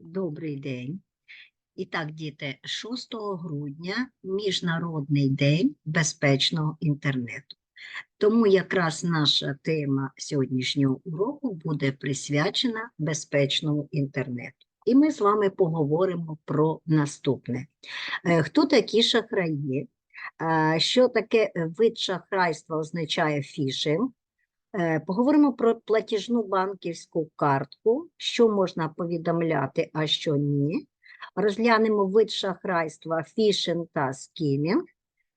Добрий день. І так, діти, 6 грудня Міжнародний день безпечного інтернету. Тому якраз наша тема сьогоднішнього уроку буде присвячена безпечному інтернету. І ми з вами поговоримо про наступне. Е, Хто такі шахраї? Е, Що таке вид шахрайства означає фішинг? Е, Поговоримо про платіжну банківську картку, що можна повідомляти, а що ні. Розглянемо вид шахрайства, фішинг та скімінг,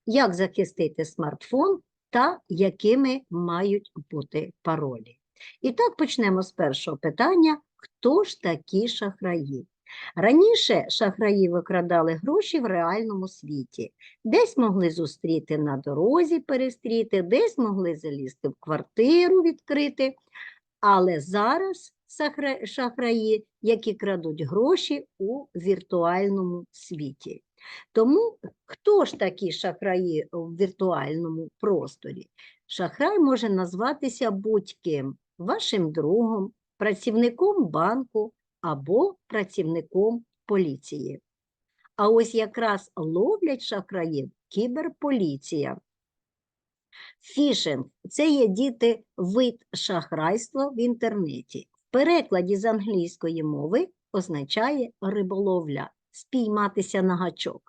як захистити смартфон та якими мають бути паролі. І так почнемо з першого питання: хто ж такі шахраї? Раніше шахраї викрадали гроші в реальному світі. Десь могли зустріти на дорозі, перестріти, десь могли залізти в квартиру відкрити. Але зараз шахраї, які крадуть гроші у віртуальному світі. Тому хто ж такі шахраї в віртуальному просторі? Шахрай може назватися будь-ким вашим другом, працівником банку або працівником поліції. А ось якраз ловлять шахраїв кіберполіція. Фішинг це є діти вид шахрайства в інтернеті. В перекладі з англійської мови означає риболовля, спійматися на гачок.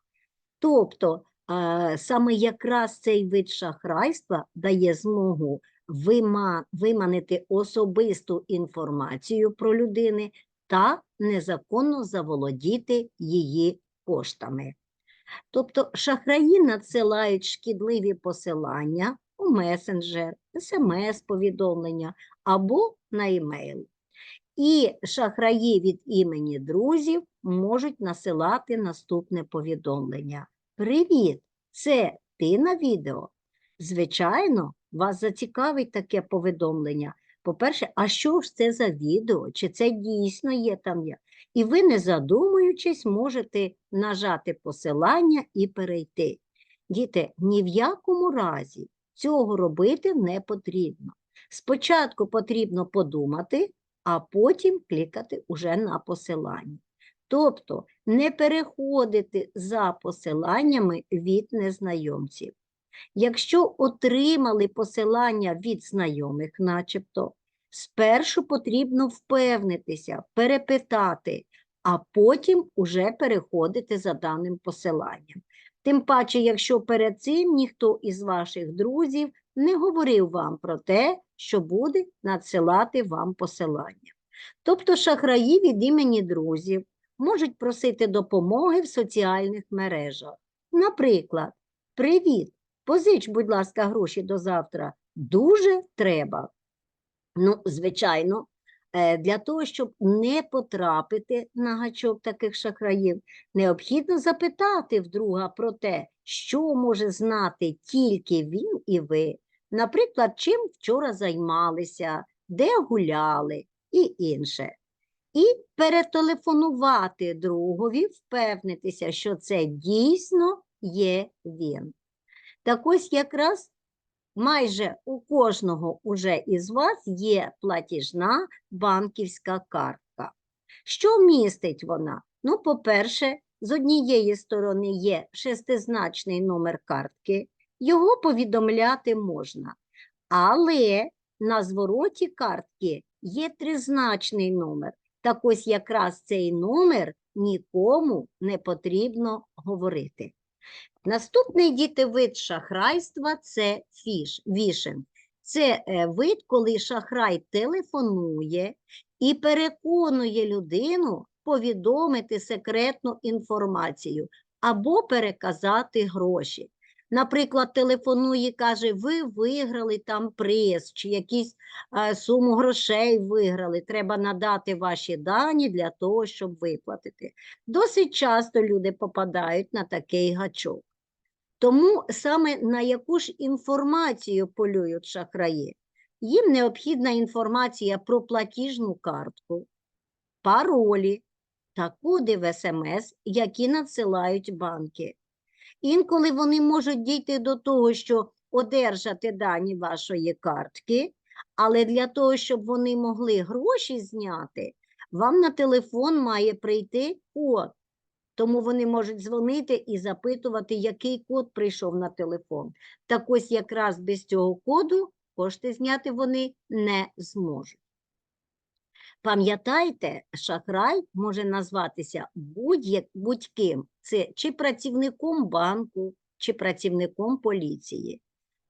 Тобто е, саме якраз цей вид шахрайства дає змогу вима- виманити особисту інформацію про людини та незаконно заволодіти її коштами. Тобто шахраї надсилають шкідливі посилання у месенджер, смс-повідомлення або на емейл. І шахраї від імені друзів можуть насилати наступне повідомлення. Привіт! Це ти на відео? Звичайно, вас зацікавить таке повідомлення. По-перше, а що ж це за відео? Чи це дійсно є там я? І ви, не задумуючись, можете нажати посилання і перейти. Діти, ні в якому разі цього робити не потрібно. Спочатку потрібно подумати, а потім клікати уже на посилання. Тобто не переходити за посиланнями від незнайомців. Якщо отримали посилання від знайомих, начебто, спершу потрібно впевнитися, перепитати, а потім уже переходити за даним посиланням. Тим паче, якщо перед цим ніхто із ваших друзів не говорив вам про те, що буде надсилати вам посилання. Тобто шахраї від імені друзів можуть просити допомоги в соціальних мережах. Наприклад, привіт, позич, будь ласка, гроші до завтра. Дуже треба. Ну, звичайно, е, для того, щоб не потрапити на гачок таких шахраїв, необхідно запитати в друга про те, що може знати тільки він і ви. Наприклад, чим вчора займалися, де гуляли і інше. І перетелефонувати другові, впевнитися, що це дійсно є він. Так ось якраз майже у кожного уже із вас є платіжна банківська картка. Що містить вона? Ну, по-перше, з однієї сторони є шестизначний номер картки, його повідомляти можна. Але на звороті картки є тризначний номер. Так ось якраз цей номер нікому не потрібно говорити. Наступний діти вид шахрайства це фіш, вішен. Це е, вид, коли шахрай телефонує і переконує людину повідомити секретну інформацію або переказати гроші. Наприклад, телефонує і каже, ви виграли там приз чи якісь е, суму грошей виграли. Треба надати ваші дані для того, щоб виплатити. Досить часто люди попадають на такий гачок. Тому саме на яку ж інформацію полюють шахраї? Їм необхідна інформація про платіжну картку, паролі та коди в СМС, які надсилають банки. Інколи вони можуть дійти до того, що одержати дані вашої картки, але для того, щоб вони могли гроші зняти, вам на телефон має прийти код. Тому вони можуть дзвонити і запитувати, який код прийшов на телефон. Так ось якраз без цього коду кошти зняти вони не зможуть. Пам'ятайте, шахрай може назватися будь-ким. Це чи працівником банку, чи працівником поліції.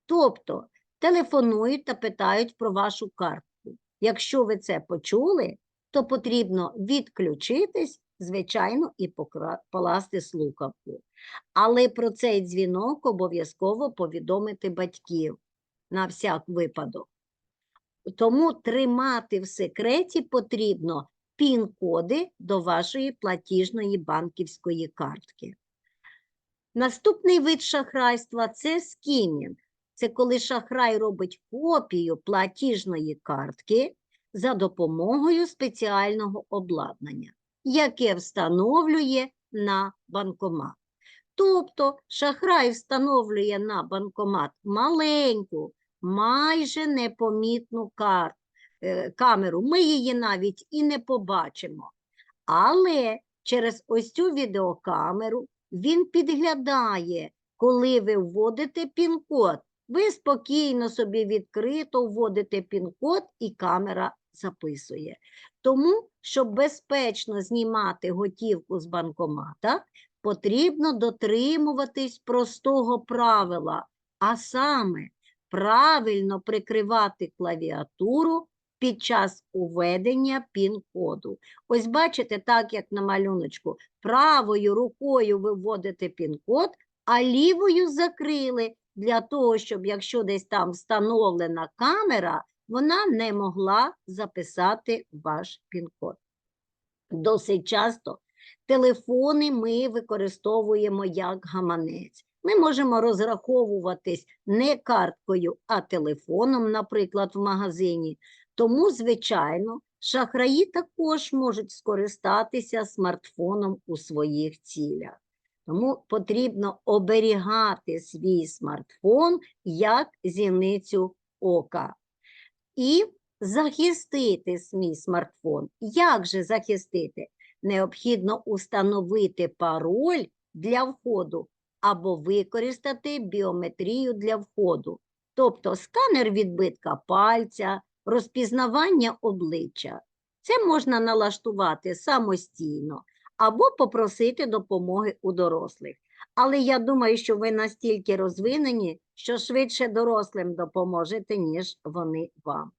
Тобто телефонують та питають про вашу картку. Якщо ви це почули, то потрібно відключитись, звичайно, і покласти слухавку. Але про цей дзвінок обов'язково повідомити батьків на всяк випадок. Тому тримати в секреті потрібно пін-коди до вашої платіжної банківської картки. Наступний вид шахрайства це скімінг. Це коли шахрай робить копію платіжної картки за допомогою спеціального обладнання, яке встановлює на банкомат. Тобто шахрай встановлює на банкомат маленьку, майже непомітну е, камеру. Ми її навіть і не побачимо. Але через ось цю відеокамеру він підглядає, коли ви вводите пін-код. Ви спокійно собі відкрито вводите пін-код і камера записує. Тому, щоб безпечно знімати готівку з банкомата, потрібно дотримуватись простого правила, а саме правильно прикривати клавіатуру під час уведення пін-коду. Ось бачите, так як на малюночку, правою рукою ви вводите пін-код, а лівою закрили для того, щоб якщо десь там встановлена камера, вона не могла записати ваш пін-код. Досить часто телефони ми використовуємо як гаманець. Ми можемо розраховуватись не карткою, а телефоном, наприклад, в магазині. Тому, звичайно, шахраї також можуть скористатися смартфоном у своїх цілях. Тому потрібно оберігати свій смартфон як зіницю ока. І захистити свій смартфон. Як же захистити? Необхідно установити пароль для входу або використати біометрію для входу, тобто сканер відбитка пальця, розпізнавання обличчя. Це можна налаштувати самостійно або попросити допомоги у дорослих. Але я думаю, що ви настільки розвинені, що швидше дорослим допоможете, ніж вони вам.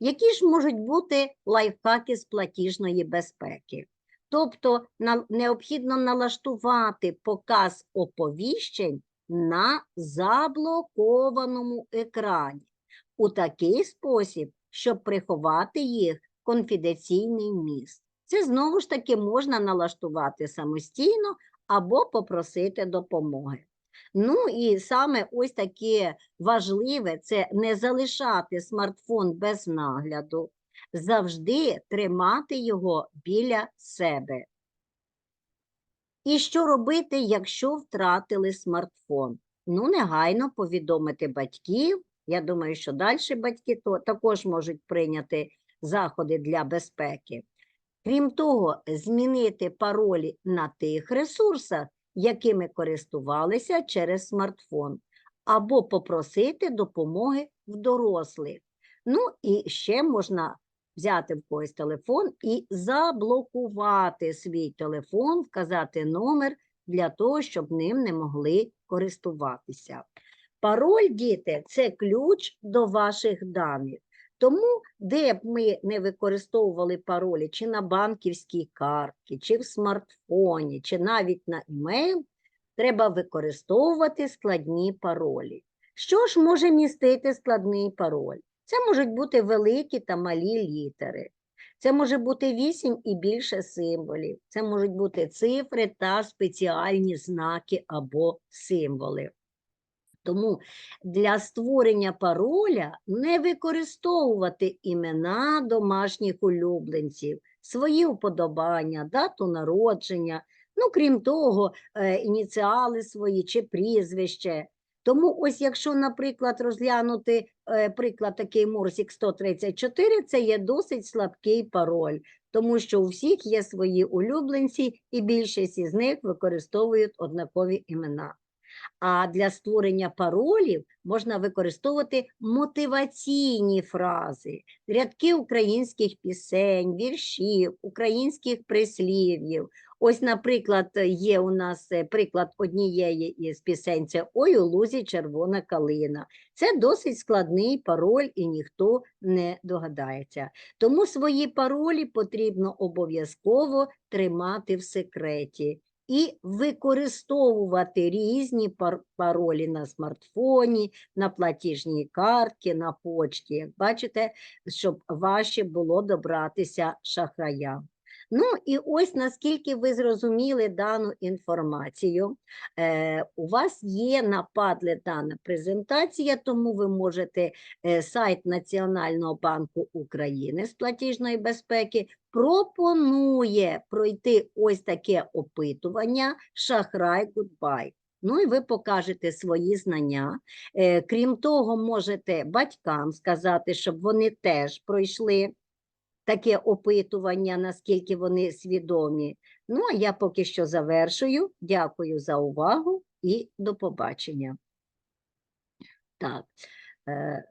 Які ж можуть бути лайфхаки з платіжної безпеки? Тобто необхідно налаштувати показ оповіщень на заблокованому екрані у такий спосіб, щоб приховати їх конфіденційний міст. Це знову ж таки можна налаштувати самостійно або попросити допомоги. Ну і саме ось таке важливе це не залишати смартфон без нагляду, завжди тримати його біля себе. І що робити, якщо втратили смартфон? Ну, негайно повідомити батьків. Я думаю, що далі батьки то, також можуть прийняти заходи для безпеки. Крім того, змінити паролі на тих ресурсах, якими користувалися через смартфон, або попросити допомоги в дорослих. Ну і ще можна взяти в когось телефон і заблокувати свій телефон, вказати номер для того, щоб ним не могли користуватися. Пароль, діти, це ключ до ваших даних. Тому, де б ми не використовували паролі, чи на банківській картці, чи в смартфоні, чи навіть на емейл, треба використовувати складні паролі. Що ж може містити складний пароль? Це можуть бути великі та малі літери. Це може бути вісім і більше символів. Це можуть бути цифри та спеціальні знаки або символи. Тому для створення пароля не використовувати імена домашніх улюбленців, свої вподобання, дату народження, ну, крім того, е, ініціали свої чи прізвище. Тому ось якщо, наприклад, розглянути е, приклад такий Мурсік 134, це є досить слабкий пароль, тому що у всіх є свої улюбленці, і більшість із них використовують однакові імена. А для створення паролів можна використовувати мотиваційні фрази, рядки українських пісень, віршів, українських прислів'їв. Ось, наприклад, є у нас е, приклад однієї із пісень це Ой у лузі червона калина. Це досить складний пароль, і ніхто не догадається. Тому свої паролі потрібно обов'язково тримати в секреті і використовувати різні паролі на смартфоні, на платіжній картці, на почті. Як бачите, щоб важче було добратися шахраям. Ну і ось наскільки ви зрозуміли дану інформацію, е, у вас є на дана презентація, тому ви можете е, сайт Національного банку України з платіжної безпеки пропонує пройти ось таке опитування Шахрай Гудбай. Ну і ви покажете свої знання. Е, Крім того, можете батькам сказати, щоб вони теж пройшли таке опитування, наскільки вони свідомі. Ну, а я поки що завершую. Дякую за увагу і до побачення. Так, е,